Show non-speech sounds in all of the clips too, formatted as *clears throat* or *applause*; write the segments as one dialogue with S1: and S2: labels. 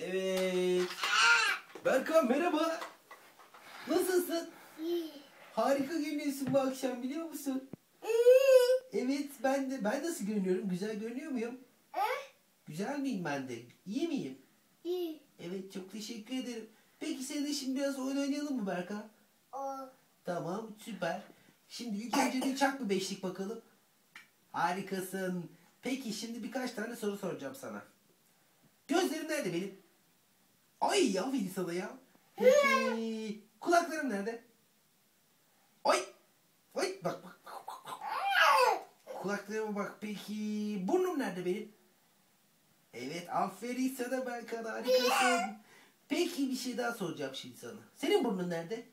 S1: Evet. Berkan merhaba. Nasılsın? Harika görünüyorsun bu akşam biliyor musun? Evet ben de ben nasıl görünüyorum? Güzel görünüyor muyum? Güzel miyim ben de? İyi miyim? Evet çok teşekkür ederim. Peki seninle şimdi biraz oyun oynayalım mı Berkan? Tamam süper. Şimdi ilk önce bir çak bir beşlik bakalım. Harikasın. Peki şimdi birkaç tane soru soracağım sana. Gözlerim nerede benim? Ay ya sana ya. Peki kulaklarım nerede? Ay. Ay bak bak. bak, bak, bak. Kulaklarıma bak. Peki burnum nerede benim? Evet aferin sana Berkan harikasın. Peki bir şey daha soracağım şimdi sana. Senin burnun nerede?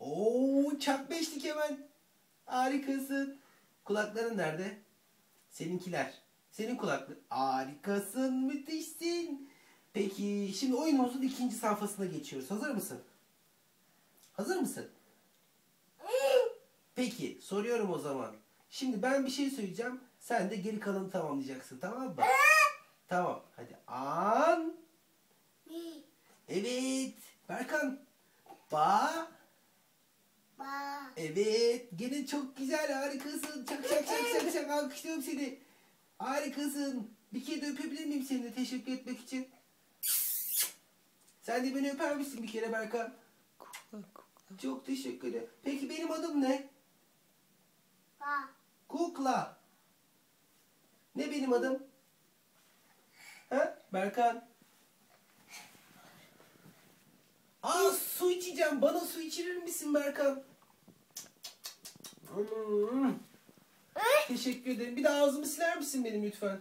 S1: Oo çak beşlik hemen. Harikasın. Kulakların nerede? Seninkiler. Senin kulaklı. Harikasın, müthişsin. Peki şimdi oyunumuzun ikinci sayfasına geçiyoruz. Hazır mısın? Hazır mısın? Peki soruyorum o zaman. Şimdi ben bir şey söyleyeceğim. Sen de geri kalanı tamamlayacaksın tamam mı? Tamam. Hadi an. Evet. Berkan. Ba. Evet. Gene çok güzel. Harikasın. Çak çak çak çak çak. Alkışlıyorum seni. Harikasın. Bir kere de öpebilir miyim seni teşekkür etmek için? Sen de beni öper misin bir kere Berkan? Çok teşekkür ederim. Peki benim adım ne? Kukla. Ne benim adım? Ha? Berkan. Aa su içeceğim. Bana su içirir misin Berkan? Teşekkür ederim. Bir de ağzımı siler misin benim lütfen?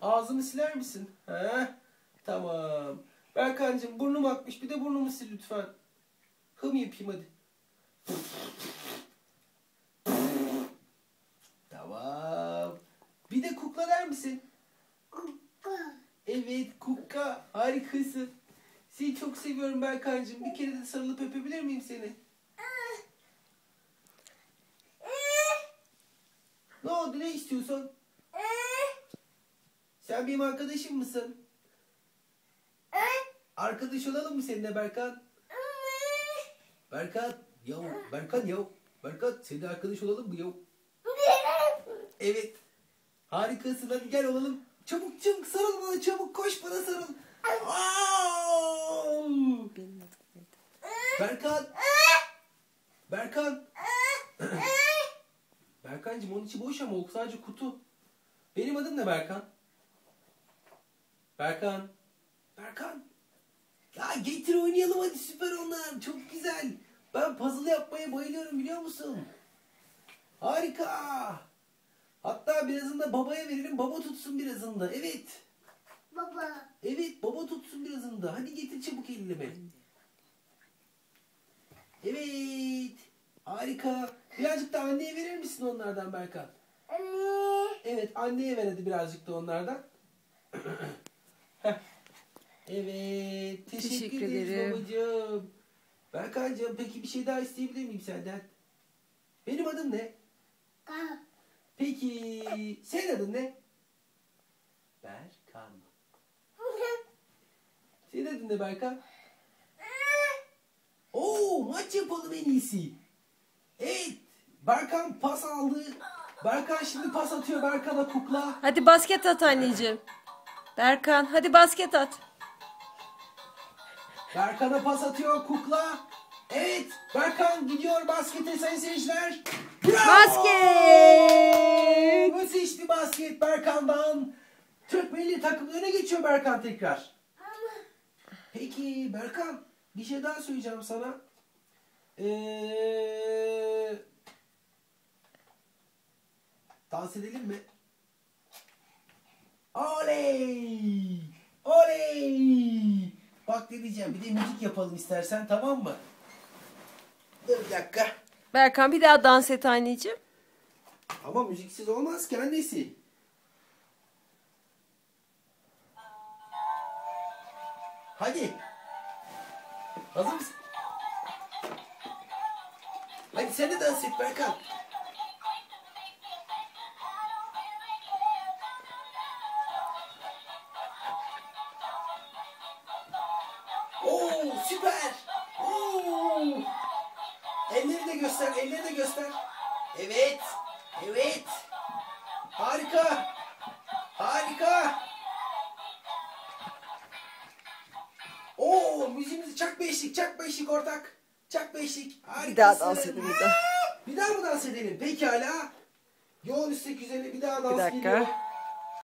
S1: Ağzımı siler misin? Ha? Tamam. Berkancığım burnum akmış. Bir de burnumu sil lütfen. Hım yapayım hadi. Tamam. Bir de kukla der misin? Evet kukka harikasın. Seni çok seviyorum Berkancığım. Bir kere de sarılıp öpebilir miyim seni? Ne oldu ne istiyorsun? Sen benim arkadaşım mısın? Arkadaş olalım mı seninle Berkan? Berkan, ya Berkan ya. Berkan seninle arkadaş olalım mı ya? Evet. Harikasın hadi gel olalım. Çabuk çabuk sarıl bana çabuk koş bana sarıl. Berkan. Berkan. Berkancığım onun içi boş ama o sadece kutu. Benim adım ne Berkan? Berkan. Berkan. Ya getir oynayalım hadi süper onlar. Çok güzel. Ben puzzle yapmaya bayılıyorum biliyor musun? Harika. Hatta birazını da babaya verelim. Baba tutsun birazını da. Evet.
S2: Baba.
S1: Evet baba tutsun birazını da. Hadi getir çabuk elime. Evet. Harika. Birazcık da anneye verir misin onlardan Berkan?
S2: Anne.
S1: Evet anneye ver hadi birazcık da onlardan. *clears throat* Heh. Evet. Teşekkür,
S3: Teşekkür
S1: ederiz
S3: ederim.
S1: babacığım. Berkancığım peki bir şey daha isteyebilir miyim senden? Benim adım ne?
S2: Ka.
S1: Peki senin adın ne? Berkan. *laughs* Senin adın ne Berkan? *laughs* Oo maç yapalım en iyisi. Evet. Berkan pas aldı. Berkan şimdi pas atıyor Berkan'a kukla.
S3: Hadi basket at anneciğim. Berkan hadi basket at.
S1: Berkan'a pas atıyor kukla. Evet. Berkan gidiyor baskete sayın seyirciler. Bravo!
S3: Basket!
S1: Müthişti basket Berkan'dan. Türk milli takım öne geçiyor Berkan tekrar. Peki Berkan bir şey daha söyleyeceğim sana. Ee, dans edelim mi? Oley! Oley! Bak ne diyeceğim bir de müzik yapalım istersen tamam mı? Dur bir dakika.
S3: Berkan bir daha dans et anneciğim.
S1: Ama müziksiz olmaz ki annesi. Hadi. Hazır mısın? Hadi sen de dans et Berkan. Göster, elleri de göster. Evet. Evet. Harika. Harika. Oo, müziğimizi çak beşlik, çak beşlik ortak. Çak beşlik. Harikasın.
S3: Bir daha dans edin bir daha.
S1: Bir daha mı dans edelim? Pekala. Yol üstteki üzerine bir daha dans
S3: Bir dakika.
S1: geliyor.